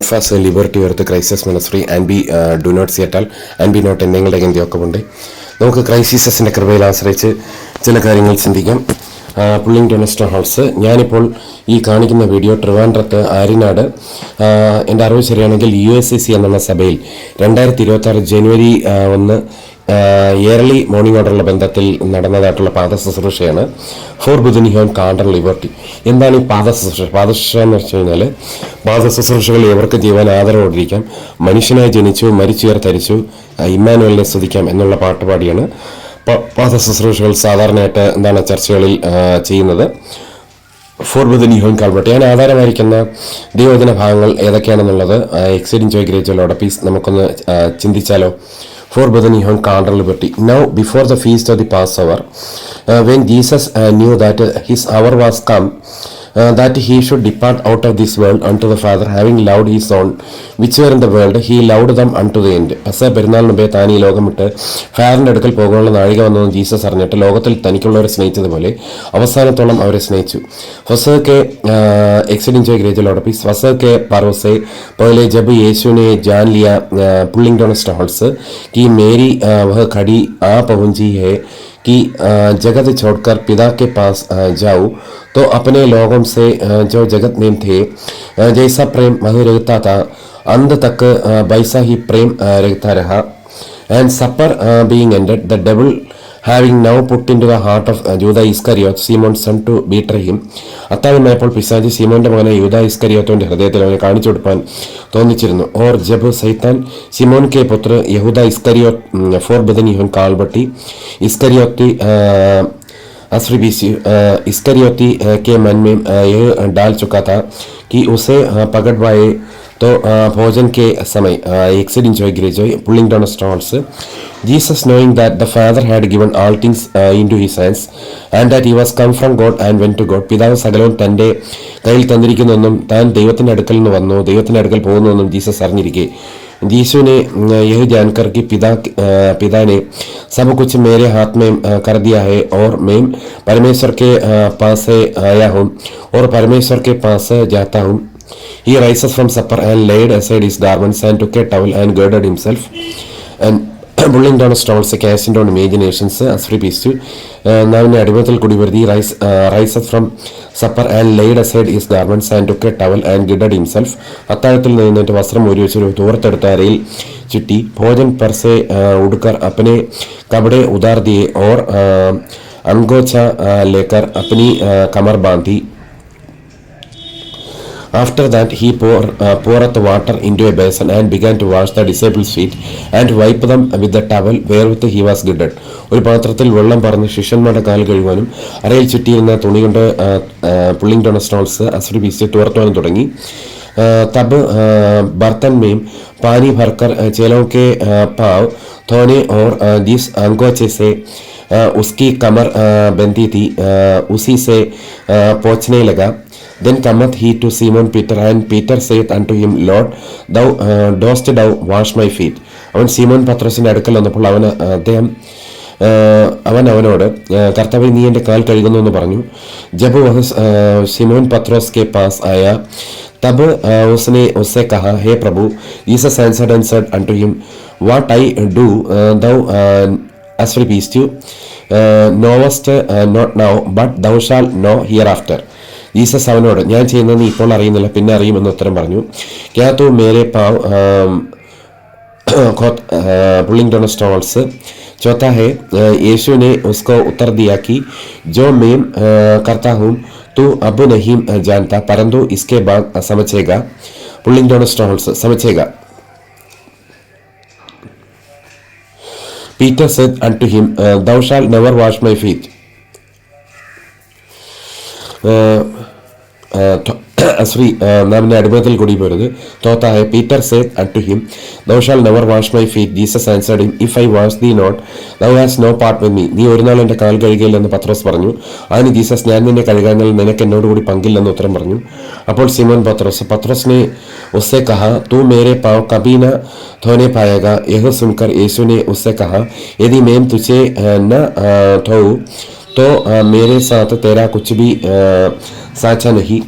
ഫാസ് liberty earth crisis ministry and be do not സിയറ്റാൽ and be not എന്നിങ്ങളുടെ ഇന്ത്യയൊക്കെ ഉണ്ട് നമുക്ക് ക്രൈസിസസിന്റെ കൃപയിൽ ആശ്രയിച്ച് ചില കാര്യങ്ങൾ ചിന്തിക്കാം. പുള്ളിങ് ഡൊണസ്റ്റോ ഹൗസ്. ഞാനിപ്പോൾ ഈ കാണിക്കുന്ന വീഡിയോ ട്രിവാൻഡ്രത്ത് ആര്യനാട്. എന്റെ അറിവ് ശരിയാണെങ്കിൽ യു എസ് സി സി എന്നുള്ള സഭയിൽ രണ്ടായിരത്തി ഇരുപത്തി ജനുവരി ഒന്ന് ഇയർലി മോർണിംഗ് ഓർഡറുള്ള ബന്ധത്തിൽ നടന്നതായിട്ടുള്ള പാദ ശുശ്രൂഷയാണ് ഫോർ ബുധനിഹോൻ കാണ്ടർ ലിബർട്ടി എന്താണ് ഈ പാദ ശുശ്രൂഷ പാദ ശുശ്രൂഷ എന്ന് വെച്ച് കഴിഞ്ഞാൽ പാദ ശുശ്രൂഷകൾ എവർക്ക് ജീവൻ ആദരവോടിരിക്കാം? മനുഷ്യനായി ജനിച്ചു മരിച്ചുയർത്തരിച്ചു ഇമ്മാനുവലിനെ സ്തുതിക്കാം എന്നുള്ള പാട്ടുപാടിയാണ് പ- പാദ ശുശ്രൂഷകൾ സാധാരണയായിട്ട് എന്താണ് ചർച്ചകളിൽ ചെയ്യുന്നത്. ഫോർ ബുദ്ധനി ഹോം കാൽബർട്ട് ഞാൻ ആധാരമായിരിക്കുന്ന ദൈവദിന ഭാഗങ്ങൾ ഏതൊക്കെയാണെന്നുള്ളത് എക്സൈഡിങ് ജോയ് ഗ്രേജലോടെ പീസ് നമുക്കൊന്ന് for Bethany on carnal liberty. Now, before the feast of the Passover, uh, when Jesus uh, knew that uh, his hour was come, that he should depart out of this world unto the father having loved his own which were in the world he loved them unto the end പസ പെരുന്നാളിന് മുമ്പേ താൻ ഈ ലോകം വിട്ട് ഫാദറിന്റെ അടുക്കൽ പോകാനുള്ള നാഴിക വന്നതെന്ന് ജീസസ് അറിഞ്ഞിട്ട് ലോകത്തിൽ തനിക്കുള്ളവരെ സ്നേഹിച്ചതുപോലെ അവസാനത്തോളം അവരെ സ്നേഹിച്ചു. ഫസക്കെ എക്സിഡൻസ് ഗ്രേജൽ ഉടപ്പിസ് ഫസക്കെ പാർവസെ പോലെ ജബ് യേശുവിനെ ജാൻ ലിയ പുള്ളിംഗ്ടോൺ സ്റ്റോൾസ് കി മേരി വഹ ഖടി ആ പവുഞ്ചി ഹെ कि जगत छोड़कर पिता के पास जाऊँ। तो अपने लोगों से जो जगत में थे जैसा प्रेम वही रहता था, अंत तक वैसा ही प्रेम रहता रहा। And supper being ended the the devil having now put into the heart of uh, Judah Iscariot Simon's son to betray him അത്താഴമായപ്പോൾ പിശാജി സീമോന്റെ മകനെ യൂത ഇസ്കരിയോത്തോന്റെ ഹൃദയത്തിൽ അവനെ കാണിച്ചു കൊടുപ്പാൻ തോന്നിച്ചിരുന്നു ഓർ ജബ് സൈത്താൻ സിമോൻ കെ പുത്ര യഹൂദ ഇസ്കരിയോ ഫോർ ബദൻ യുഹൻ കാൽബട്ടി ഇസ്കരിയോത്തി असरी बीसी इसकरियोती के मन में अ, यह डाल चुका था कि उसे अ, पकड़वाए तो अ, भोजन के समय exceed enjoy ग्रेजोय pulling down stones Jesus knowing that the Father had given all things uh, into his hands and that he was come from God and went to God പിതാവ് സകലവും തൻ്റെ കയ്യിൽ തന്നിരിക്കുന്നെന്നും താൻ ദൈവത്തിൻ്റെ അടുക്കൽ നിന്ന് വന്നു ദൈവത്തിൻ്റെ അടുക്കൽ പോകുന്നുവെന്നും ജീസസ് അറിഞ്ഞിരിക്കെ यीशु ने अ, यह जानकर कि पिता अ, पिता ने सब कुछ मेरे हाथ में अ, कर दिया है और मैं परमेश्वर के अ, पास से आया हूँ और परमेश्वर के पास जाता हूँ He rises from supper and laid aside his garments and took a towel and girded himself. And pulling down stones, casting down imaginations, as repeats നാവിന്റെ അടിമത്തിൽ കുടിവരുതി rise rises from supper and laid aside his garments and took towel and ഗിഡഡ് himself അത്താഴത്തിൽ നിന്നിട്ട് വസ്ത്രം ഒരു വെച്ചൊരു തോർത്തെടുത്ത അരയിൽ ചുറ്റി ഭോജൻ പെർസെ ഉടുക്കർ അപ്പനെ കബടെ ഉദാർദിയെ ഓർ അൺഗോച്ച ലേക്കർ അപ്പനി കമർ ബാന്ധി After that, he pour, uh, poureth water into a basin and began to wash the disciples' feet and wipe them with the towel wherewith he was girded. ഒരു പാത്രത്തിൽ വെള്ളം പറന്ന് ശിഷ്യന്മാരുടെ കാൽ കഴുകാനും അരയിൽ ചുറ്റിയിരുന്ന തുണി കൊണ്ട് പുള്ളിംഗ് ഡൊണസ്റ്റോൾസ് അസുരി വീശി തുറത്തുവാനും തുടങ്ങി ആ, തബ് ആ, बर्तन में पानी भरकर आ, चेलों के आ, पाव धोने और आ, जिस अंगोचे से आ, उसकी कमर आ, बंधी थी आ, उसी से आ, पोंछने लगा Then cometh he to Simon Peter, and Peter saith unto him, Lord, thou uh, dost thou wash my feet. അവൻ സീമോൻ പത്രോസിന്റെ അടുക്കൽ വന്നപ്പോൾ അവൻ ആ, അദ്ദേഹം ആ, അവൻ അവനോട് ആ, കർത്താവേ നീ എൻ്റെ കാൽ കഴുകുന്നു എന്ന് പറഞ്ഞു ജബ് വഹ സിമോൻ പത്രോസ് के पास आया तब आ, उसने उससे कहा हे प्रभु Jesus answered and said unto him what I do uh, thou uh, as pleased you uh, knowest uh, not now but thou shalt know hereafter Jesus അവനോട് ഞാൻ ചെയ്യുന്നത് നീ ഇപ്പോൾ അറിയുന്നില്ല പിന്നെ അറിയുമെന്ന് ഉത്തരം പറഞ്ഞു ക്യാ തൂ മേരെ പാവ് पुलिंग दोनों स्टॉल्स चौथा है अ, यीशु ने उसको उत्तर दिया कि जो मैं अ, करता हूँ तू अब नहीं अ, जानता परंतु इसके बाद अ, समझेगा पुलिंग दोनों स्टॉल्स समझेगा Peter said unto him, uh, Thou shalt never wash my feet. Shri നാമിന്റെ അടിമത്തിൽ കൂടി പോരുത് തോത്തായ Peter saith unto him thou shalt never wash my feet Jesus answered him if I wash thee not thou hast no part with me നീ ഒരു നാൾ എൻ്റെ കാൽ കഴുകില്ലെന്ന് പത്രോസ് പറഞ്ഞു അതിന് Jesus ഞാൻ നിന്നെ കഴുകാനാൽ നിനക്ക് എന്നോട് കൂടി പങ്കില്ലെന്ന് ഉത്തരം പറഞ്ഞു അപ്പോൾ സിമോൻ പത്രോസ് പത്രോസിനെ उससे कहा तू मेरे पाँव कभी न धोने पाएगा यह सुनकर यीशु ने उससे कहा यदि मैं तुझे अ, न अ, धोऊं तो अ, मेरे साथ तेरा कुछ भी अ, साचा नहीं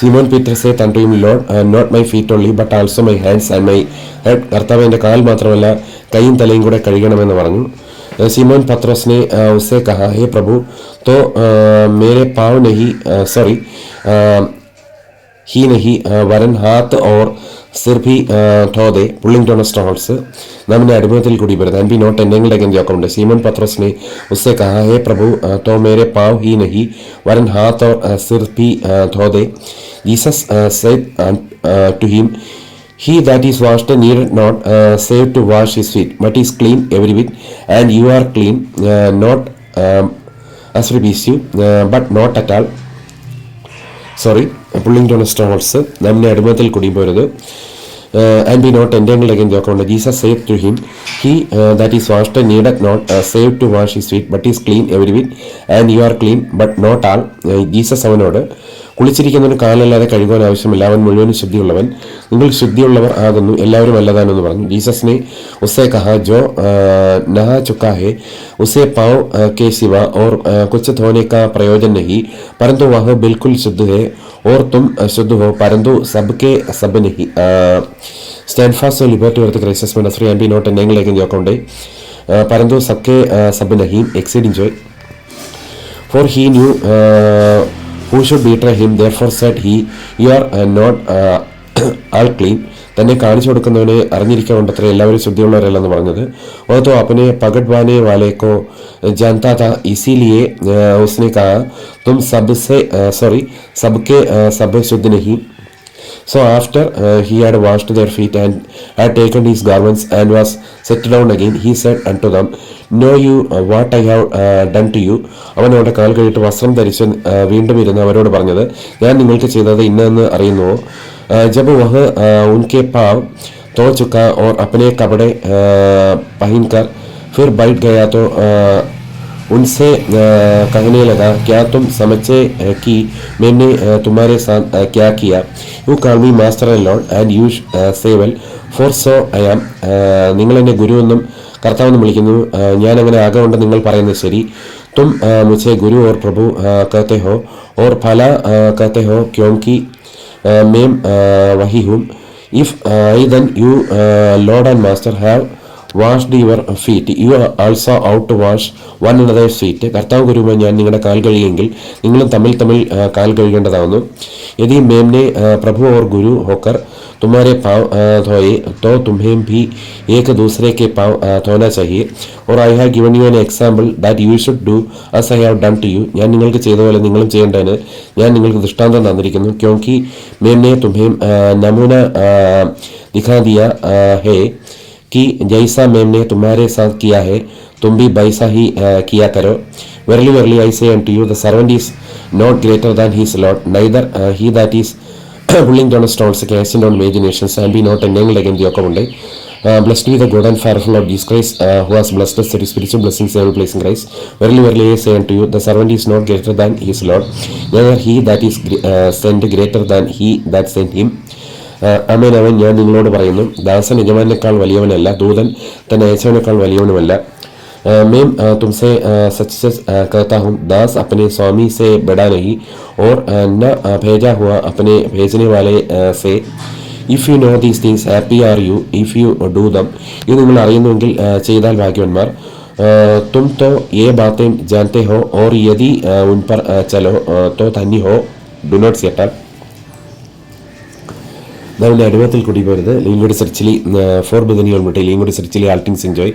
Simon Peter say then to him Lord not my feet only but also my hands and my head കർത്താവ് എൻ്റെ കാൽ മാത്രമല്ല കൈയും തലയും കൂടെ കഴുകണമെന്ന് പറഞ്ഞു अ, सिमोन पत्रोस ने अ, उससे कहा हे प्रभु तो अ, मेरे पाँव नहीं सॉरी ही नहीं अ, वरन हाथ और സിർഭി ടോതെ പുള്ളിംഗ്ടോൺ സ്റ്റോൾസ് നമ്മുടെ അടിമത്തിൽ കൂടി വരുന്നത് എം പി നോട്ട് എന്നെങ്ങളുടെ ഗന്ധി അക്കൗണ്ട് സീമൻ പത്രോസിനെ ഉസ്സെ കഹാ ഹേ പ്രഭു തോ മേരെ പാവ് ഹി നഹി വരൻ ഹാ തോ സിർഭി ടോതെ Jesus said to him he that is wash washed need not save to wash his feet but is clean every whit and you are clean not അസ്രി Bs you but not at all sorry pulling down stalls നമ്മുടെ അടിമത്തിൽ കുടിയുമ്പോഴത് and be not എന്റെ again the account Jesus save to him he that is washed need not save to wash ഈ sweet but is clean every win and you are clean but not all Jesus അവനോട് കുളിച്ചിരിക്കുന്നവന് കാലല്ലാതെ കഴുകുവാൻ ആവശ്യമില്ല. അവൻ മുഴുവനും ശുദ്ധിയുള്ളവൻ. നിങ്ങൾ ശുദ്ധിയുള്ളവർ ആകുന്നു എല്ലാവരും അല്ലതാനെന്ന് പറഞ്ഞു. ജീസസിനെ ഉസേ കഹ ജോ uh, നഹ ചുക്കാഹെ ഉസേ പാവ് uh, കെ ശിവ ഓർ uh, കൊച്ചു തോനെ കാ നഹി പരന്തു വാഹ ബിൽക്കുൽ ശുദ്ധ ഹെ ഓർത്തും ശ്രദ്ധുവോ പരന്തു സബ് കെ സബ് നഹി stand fast liberty worth crises ministry and be not എന്നിലേക്ക് നോക്കൊണ്ടേ പരന്തു സബ് കെ സബ് നഹീം enjoy for he knew who should betray him therefore said he you are not all clean തന്നെ കാണിച്ചു കൊടുക്കുന്നവനെ അറിഞ്ഞിരിക്കാവുണ്ടത്ര എല്ലാവരും ശുദ്ധിയുള്ളവരല്ലെന്ന് പറഞ്ഞത്. ഓത്തോ അപ്പനെ പകഡ്വാനെ വാലേക്കോ ജാൻതാ ഇസിലിയെ ഉസ്നെ കാ തും സബ്സെ സോറി സബ്കെ സബ് ശുദ്ധ നഹി So after uh, he had washed their feet and had taken his garments and was set down again, he said unto them, Know you uh, what I have uh, done to you? അവൻ അവരുടെ കാൽ കഴിയിട്ട് വസ്ത്രം ധരിച്ച് വീണ്ടും ഇരുന്ന് അവരോട് പറഞ്ഞത് ഞാൻ നിങ്ങൾക്ക് ചെയ്തത് ഇന്നെന്ന് അറിയുന്നുവോ? जब वह uh, उनके पाव धो चुका और अपने कपड़े uh, पहनकर फिर बैठ गया तो uh, उनसे अ, कहने लगा क्या तुम समझे अ, कि मैंने अ, तुम्हारे साथ अ, क्या किया you call me master and Lord and you say well for so I am നിങ്ങൾ എന്നെ ഗുരു എന്നും കർത്താവെന്നും വിളിക്കുന്നു അ, ഞാൻ അങ്ങനെ ആകമുണ്ട് നിങ്ങൾ പറയുന്നത് ശരി തും अ, मुझे गुरु और प्रभु अ, कहते हो और भला अ, Uh, meme uh, wahihum if uh, then you uh, lord and master have then you Lord and master have washed your feet you also ought to wash one another feet കർത്താവ് ഗുരുവുമായി ഞാൻ നിങ്ങളുടെ കാൽ കഴിയെങ്കിൽ നിങ്ങളും തമ്മിൽ തമ്മിൽ ആ, കാൽ കഴുകേണ്ടതാവുന്നു യദി മേംനെ ആ, പ്രഭു और गुरु होकर तुम्हारे पाँव आ, धोए तो तुम्हें भी एक दूसरे के पाँव आ, धोना चाहिए और I have given you an example that you should do as I have done to you ഞാൻ നിങ്ങൾക്ക് ചെയ്ത പോലെ നിങ്ങളും ചെയ്യേണ്ടതിന് ഞാൻ നിങ്ങൾക്ക് ദൃഷ്ടാന്തം തന്നിരിക്കുന്നു ക്യോങ്കി മേംനെ തുമ്ഹേം നമൂന ദിഖാ ദിയ ഹേ कि जैसा मैम ने तुम्हारे साथ किया है तुम भी वैसा ही आ, किया करो verily verily I say and you the servant is not greater than his lord neither he that is pulling down stones casting down imaginations and be not എന്നെങ്കിലും ലഗൻതി ഒക്കെ ഉണ്ട് blessed with good and fearful of Jesus Christ who has blessed set spiritual blessings ever place in Christ verily verily I say to you the servant is not greater than his lord neither he that is sent greater than he that sent him അമേൻ അവൻ ഞാൻ നിങ്ങളോട് പറയുന്നു ദാസൻ യജമാനേക്കാൾ വലിയവനല്ല ദൂതൻ തന്നെ അയച്ചവനേക്കാൾ വലിയവനുമല്ല अ, मैं अ, तुमसे अ, सच सच अ, कहता हूँ दास अपने स्वामी से बड़ा नहीं और अ, न अ, भेजा हुआ अपने भेजने वाले अ, से if you know these things happy are you if you do them ഇത് നിങ്ങൾ അറിയുന്നുവെങ്കിൽ ആ, ചെയ്താൽ ഭാഗ്യവന്മാർ ആ, തും തോ ഏ ബാത്തേം ജാനത്തെ ഹോ ഓർ യദി ആ, ഉൻ പർ ആ, ചലോ ആ, തോ തന്നി ഹോ ഡു നോട്ട് സെറ്റാൽ നമ്മുടെ അടിമത്തിൽ കൂടി പോരുത് ലീങ്കോട് സെർച്ചിലി ഫോർ ബുധനി ഓൾമിട്ട് ലീങ്കോട് സെർച്ചിലി ആൾട്ടിങ്സ് എൻജോയ്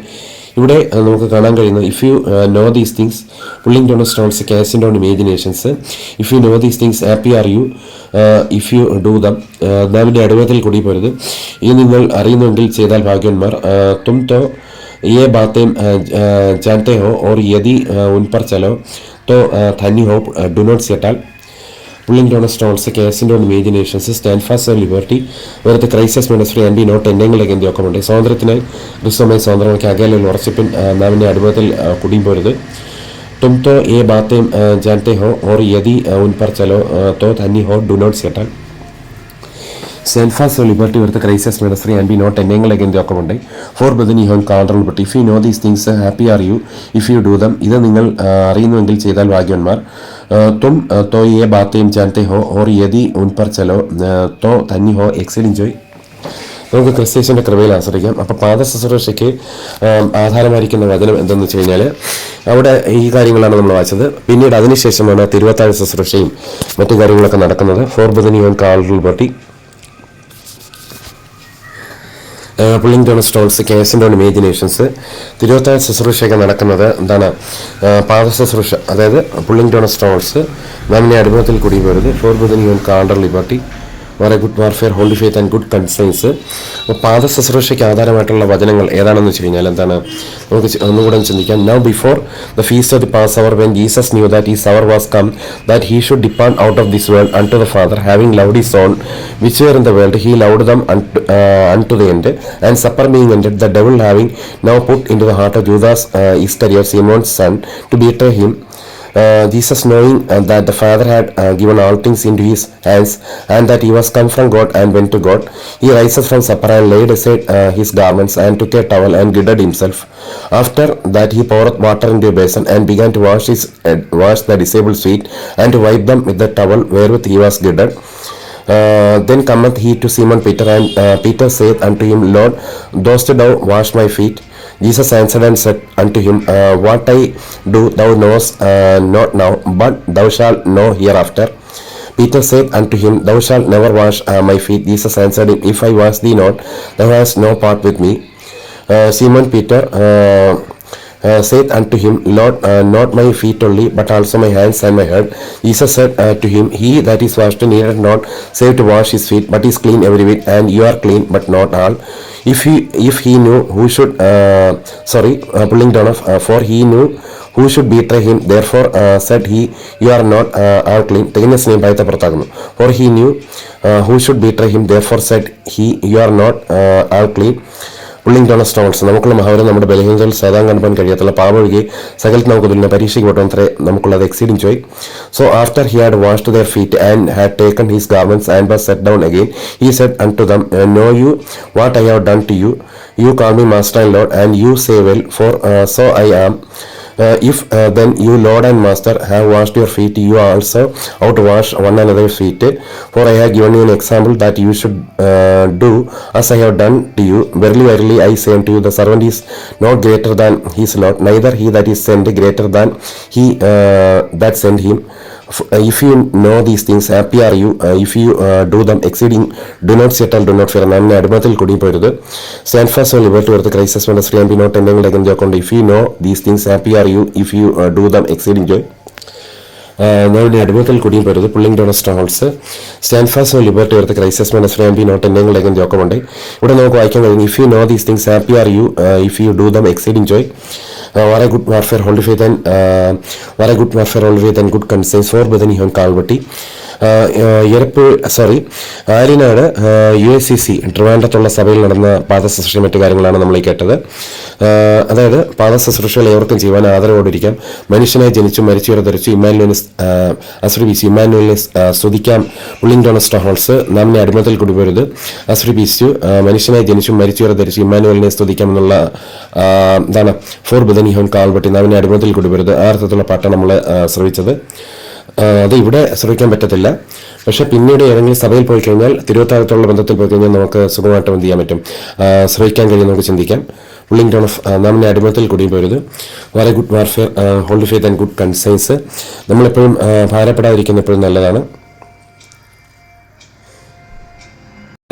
ഇവിടെ ആ, നമുക്ക് കാണാൻ കഴിയുന്നത് if you know these things pulling down stones casting down imaginations if you know these things happy are you if you do them നാവിൻ്റെ അടിമത്തിൽ കൂടി പോരുത് ഇത് നിങ്ങൾ അറിയുന്നുവെങ്കിൽ ചെയ്താൽ ഭാഗ്യന്മാർ തും തോ ये बातें अ, अ, जानते हो और यदि अ, उन पर चलो तो अ, धन्य हो do not settle pulling on stones കേസിന്റെ on imaginations stand fast and liberty വെറുതെ crisis ministry and be not എന്നിങ്ങളിലേക്ക് എന്തൊക്കെയുണ്ട് സ്വാതന്ത്ര്യത്തിനായി ദുസ്വമായ സ്വാതന്ത്ര്യങ്ങൾക്ക് അകലെ ഉറച്ചിപ്പിൻ നാമിന്റെ അനുഭവത്തിൽ കുടിയുമ്പോരുത് തും തോ ഏ ബാത്തേം ജാന്റെ ഹോ ഓർ യതി ഉൻപർ ചലോ തോ തന്നി ഹോ do not settle stand fast of liberty wherewith crisis ministry and be not എന്നെങ്കിലൊക്കെ എന്നിങ്ങളിലേക്ക് എന്തൊക്കെയുണ്ട് for ബദിനി horn called liberty if you know these things happy are you if you do them ഇത് നിങ്ങൾ അറിയുന്നുവെങ്കിൽ ചെയ്താൽ ഭാഗ്യവന്മാർ. तुम तो ये बातें जानते हो और यदि उन पर चलो तो धन्य हो एक्सेल एंजॉय നമുക്ക് ക്രിസ്തീശന്റെ കൃപയിൽ ആശ്രയിക്കാം അപ്പോൾ പാദ ശുശ്രൂഷയ്ക്ക് ആധാരമായിരിക്കുന്ന വചനം എന്തെന്ന് വെച്ച് കഴിഞ്ഞാൽ അവിടെ ഈ കാര്യങ്ങളാണ് നമ്മൾ വായിച്ചത്. പിന്നീട് അതിനുശേഷമാണ് തിരുവത്താഴ്ച ശുശ്രൂഷയും മറ്റു കാര്യങ്ങളൊക്കെ നടക്കുന്നത്. ഫോർ ഫോർബദനിയോൻ കാൾ ബട്ടി പുള്ളിംഗ് ഡോൺ സ്റ്റോൾസ് കേസിന്റെ ഇമേജിനേഷൻസ് തിരുവത്താഴ് ശുശ്രൂഷയൊക്കെ നടക്കുന്നത് എന്താണ് പാദ ശുശ്രൂഷ. അതായത് പുള്ളിംഗ് ഡോൺ സ്റ്റോൾസ് നാമിനെ അടിമത്തിൽ കൂടി വരുന്നത് ഫോർ ബുധനിയോൺ കാണ്ടർ ലിബർട്ടി. വളരെ good warfare holy faith and good concerns അപ്പോൾ പാദ ശുശ്രൂഷയ്ക്ക് ആധാരമായിട്ടുള്ള വചനങ്ങൾ ഏതാണെന്ന് വെച്ച് കഴിഞ്ഞാൽ എന്താണ്? നമുക്ക് ഒന്നുകൂടെ ഒന്ന് ചിന്തിക്കാം. Now before the feast of the passover when Jesus knew that his hour was come that he should depart out of this world unto the father having loved his own which were in the world he loved them unto the end and supper being end the devil having now put into the heart of Judas Easter your Simon's son to betray him Jesus, knowing uh, that the Father had uh, given all things into his hands, and that he was come from God and went to God, he rises from supper and laid aside uh, his garments and took a towel and girded himself. After that, he poured water into a basin and began to wash his head, wash the disabled feet, and to wipe them with the towel wherewith he was girded. Uh, then cometh he to Simon Peter, and uh, Peter saith unto him, Lord, dost thou wash my feet? Jesus answered and said unto him, uh, What I do thou knowest uh, not now, but thou shalt know hereafter. Peter said unto him, Thou shalt never wash uh, my feet. Jesus answered him, If I wash thee not, thou hast no part with me. Uh, Simon Peter uh, uh, saith unto him, Lord, uh, not my feet only, but also my hands and my head. Jesus said uh, to him, He that is washed needeth not save to wash his feet, but is clean every whit, and you are clean, but not all. If he if he knew who should uh, sorry uh, pulling down of uh, for he knew who should betray him therefore uh, said he you are not uh, all clean തികഞ്ഞ സ്നേഹം ഭയത്തെ പുറത്താകുന്നു for he knew uh, who should betray him therefore said he you are not uh, all clean down stones നമുക്കുള്ള മഹാവരം നമ്മുടെ ബലഹീനതയിൽ സാധാരണ കണ്ടുപോകാൻ കഴിയാത്തുള്ള പാവൊഴുകി സകലത്ത് നമുക്ക് പിന്നെ പരീക്ഷയ്ക്ക് പോട്ടത്രേ നമുക്കുള്ളത് exceeding joy so after he had washed their feet and had taken his garments and was set down again he said unto them know you what I have done to you you call me master and lord and you say well for so I am if uh, then you lord and master have washed your feet you also ought to wash one another's feet. For i have given you an example that you should uh, do as i have done to you. Verily verily i say unto you the servant is not greater than his lord neither he that is sent greater than he uh, that sent him. uh, if you know these things happy are you? Uh, if you uh, do them exceeding do not settle do not fear. നാം അടിമത്തിൽ കുടുങ്ങിപ്പോരുത് stand fast liberty എടുത്ത് ക്രൈസസ് വേണ്ട Shri M P not എന്തെങ്കിലും enjoy if you know these things happy are you if you do them exceeding joy ഞാൻ അടിമത്തിൽ കുടിയും പോരുത് pulling down stalls stand fast liberty എടുത്ത് ക്രൈസസ് വേണ്ട ശ്രീ ബി നോട്ട് എന്തെങ്കിലും ജോക്കമുണ്ട്. ഇവിടെ നമുക്ക് വായിക്കാൻ കഴിയും if you know these things happy are you if you do them exceeding joy വളരെ good warfare hold faith and വളരെ good warfare hold and good conscience for brethren Kohn called എരപ്പ് sorry Aryanad U S C C ട്രിവാൻഡ്രത്തുള്ള സഭയിൽ നടന്ന പാദശുശ്രൂഷയും മറ്റു കാര്യങ്ങളാണ് നമ്മൾ ഈ കേട്ടത്. അതായത് പാദശുശ്രൂഷകൾ ഏവർക്കും ചെയ്യുവാൻ ആദരവോടിരിക്കാം. മനുഷ്യനെ ജനിച്ചു മരിച്ചു ധരിച്ചു ഇമ്മാനുവലിനെ അശ്രീബിച്ചു ഇമ്മാനുവലിനെ ആ, സ്തുതിക്കാം. ഉള്ളിംഗ് ഡോണസ്റ്റോ ഹോൾസ് നാമിനെ അടിമത്തിൽ കൊണ്ടുപോരുത് അശ്രീബിച്ചു മനുഷ്യനായി ജനിച്ചു മരിച്ചു ധരിച്ചു ഇമ്മാനുവലിനെ സ്തുതിക്കാം എന്നുള്ള എന്താണ് ഫോർ ബുധനിഹോൻ കാൽവട്ടി നാമിനെ അടിമത്തിൽ കൊണ്ടുപോരുത് ആ അർത്ഥത്തിലുള്ള പാട്ടാണ് നമ്മൾ ശ്രമിച്ചത് അത് ഇവിടെ ശ്രമിക്കാൻ പറ്റത്തില്ല. പക്ഷെ പിന്നീട് ഏതെങ്കിലും സഭയിൽ പോയി കഴിഞ്ഞാൽ തിരുവത്താഴത്തുള്ള ബന്ധത്തിൽ പോയി കഴിഞ്ഞാൽ നമുക്ക് സുഖമായിട്ട് എന്ത് ചെയ്യാൻ പറ്റും. ശ്രമിക്കാൻ കഴിയും നമുക്ക് ചിന്തിക്കാം. പുള്ളിങ് ടൗൺ ഓഫ് നാമിന്റെ അടിമത്തിൽ കൂടിയും പോരുത്. വളരെ good warfare hold faith and good conscience നമ്മളെപ്പോഴും ഭാരപ്പെടാതിരിക്കുന്ന എപ്പോഴും നല്ലതാണ്.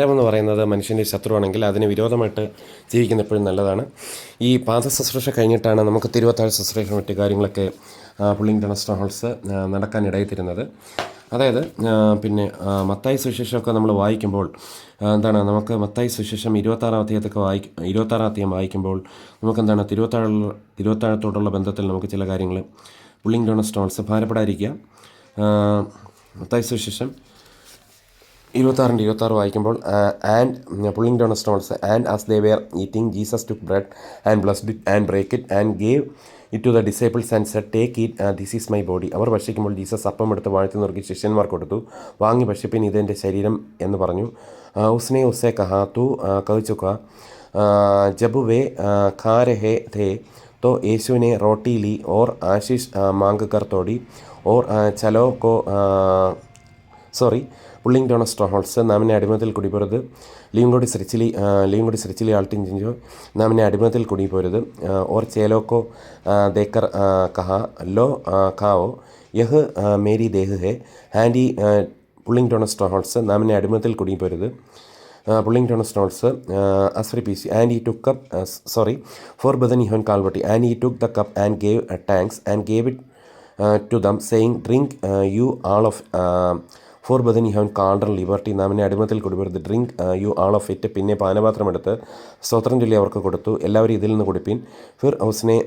എന്ന് പറയുന്നത് മനുഷ്യന്റെ ശത്രുവാണെങ്കിൽ അതിന് വിരോധമായിട്ട് ജീവിക്കുന്ന എപ്പോഴും നല്ലതാണ്. ഈ പാദ ശുശ്രൂഷ കഴിഞ്ഞിട്ടാണ് നമുക്ക് തിരുവത്താഴ് ശുശ്രൂഷ മറ്റു കാര്യങ്ങളൊക്കെ പുള്ളിങ് സ്റ്റോൾസ് ഹോൾസ് നടക്കാൻ ഇടയിത്തിരുന്നത് അതായത് പിന്നെ മത്തായി സുശേഷമൊക്കെ നമ്മൾ വായിക്കുമ്പോൾ എന്താണ് നമുക്ക് മത്തായി സുശേഷം ഇരുപത്താറാം അധ്യായത്തൊക്കെ വായിക്കും ഇരുപത്താറാം അധ്യായം വായിക്കുമ്പോൾ നമുക്ക് എന്താണ് തിരുവത്താഴ തിരുവത്താഴത്തോടുള്ള ബന്ധത്തിൽ നമുക്ക് ചില കാര്യങ്ങൾ പുള്ളിങ് ഡോണസ്റ്റ് ഹോൾസ് ഭാരപ്പെടാതിരിക്കുക. മത്തായി സുവിശേഷം ഇരുപത്താറിന്റെ ഇരുപത്താറ് വായിക്കുമ്പോൾ and pulling down stones and as they were eating Jesus took bread and blessed it and break it and gave it to the disciples and said take eat this is my body അവർ ഭക്ഷിക്കുമ്പോൾ Jesus അപ്പം എടുത്ത് വാഴ്ത്തി നുറുക്കി ശിഷ്യന്മാർ കൊടുത്തു. വാങ്ങി ഭക്ഷിപ്പിൻ ഇതെന്റെ ശരീരം എന്ന് പറഞ്ഞു. ഉസ്നെ ഉസെ കഹാ തു കവിച്ചുക്ക ജബു വേ ഖാര ഹേ ധേ തോ യേശുവിനെ റോട്ടി ലി ഓർ ആശിഷ് മാങ്കക്കർ തോടി ഓർ ചലോ കോ സോറി പുള്ളിങ് ഡോൺ സ്ട്രോഹോൾസ് നാമിനെ അടിമത്തിൽ കുടിപോരുത്. സെറിച്ചിലി സെറിച്ചിലി കൊടി സിരിച്ചിലി ആൾട്ടിൻ ജിഞ്ചോ നാമിനെ അടിമത്തിൽ കുടിപോരുത്. ഓർ ചേലോക്കോ ദേക്കർ കഹ ലോ കാവോ യഹ് മേരി ദേഹ് ഹെ ഹാൻഡി പുള്ളിങ് ഡോൺ സ്ട്രോഹോൾസ് നാമിനെ അടിമത്തിൽ കുടിപോരുത്. Pulling down stalls അസ്രി P C and he took cup sorry for brethren ഇഹോൻ called and he took the cup and gave thanks and gave it to them saying drink you all of four ബദൻ U haven't Kaldor liberty. നാമിനെ അടിമത്തിൽ കൊടുപ്പെടുത്ത് drink you all of it. പിന്നെ പാനപാത്രം എടുത്ത് സ്തോത്രം ചൊല്ലി അവർക്ക് കൊടുത്തു. എല്ലാവരും ഇതിൽ നിന്ന് കുടിപ്പിൻ. ഫിർ ഹൗസിനെ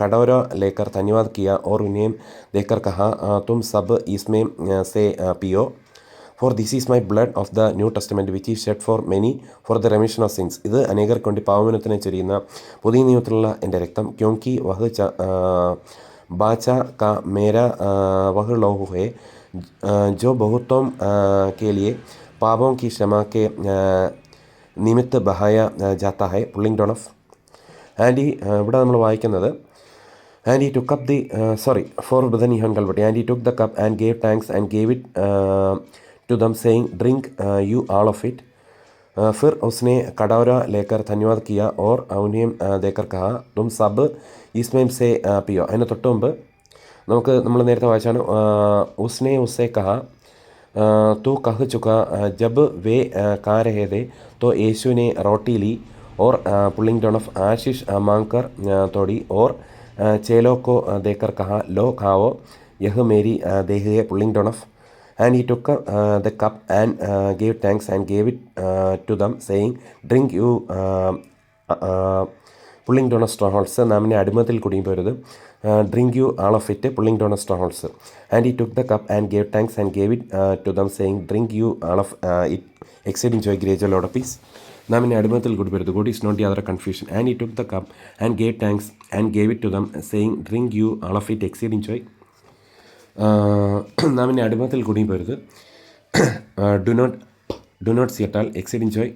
കടോര ലേക്കർ ധന്യവാദ് കിയ ഓർ വിനയം ദേക്കർ കഹ തും സബ് ഈസ്മേം സേ പിയോ. For this is my blood of the new testament which is shed for many for the remission of sins ഇത് അനേകർക്ക് വേണ്ടി പാവമനത്തിനെ ചൊരിയുന്ന പുതിയ നിയമത്തിലുള്ള എന്റെ രക്തം. ക്യോങ്കി വഹ് ബാച്ച ക മേര വഹ് ലോഹു ഹെ जो बहुतों के लिए पापों की क्षमा के നിമിത്ത ബഹായ ജാത്ത high pulling down of and he ഇവിടെ നമ്മൾ വായിക്കുന്നത് and he took up the sorry for ബദൻ ഇഹൻ കൽവട്ടി and he took the cup and gave thanks and gave it to them saying drink you all of it फिर उसने कटोरा लेकर धन्यवाद किया और उन्हें देकर कहा तुम सब इसमें से पियो അതിന് തൊട്ട് മുമ്പ് നമുക്ക് നമ്മൾ നേരത്തെ വായിച്ചാണ് ഉസ്നെ ഉസേ കഹ തു കഹ് ചുക ജബ് വേ കാരഹേദേ തോ യേശുവിനെ റോട്ടിലി ഓർ പുള്ളിംഗ് ടോൺ ഓഫ് ആശിഷ് മാങ്കർ തോടി ഓർ ചേലോക്കോ ദേക്കർ കഹ ലോ കാവോ യഹ് മേരി ദേഹയെ pulling down of and he took the cup and gave thanks and gave it to them saying drink you pulling down of strongholds നാമിനെ അടിമത്തിൽ കുടുങ്ങിപ്പോരുത്. Drink you all of it pulling down strongholds and he took the cup and gave thanks and gave it to them saying drink you all of it exceeding joy grace lord peace നാം ഇനി അടിമത്തിൽ കൂടിപ്പെടുത്തു കൂടി is not യാതൊരു confusion and he took the cup and gave thanks and gave it to them saying drink you all of it exceeding joy നാം ഇനി അടിമത്തിൽ കുടുങ്ങിപ്പോരുത് ഡു നോട്ട് ഡു നോട്ട് സിയട്ടാൽ എക്സൈഡിങ് ജോയ്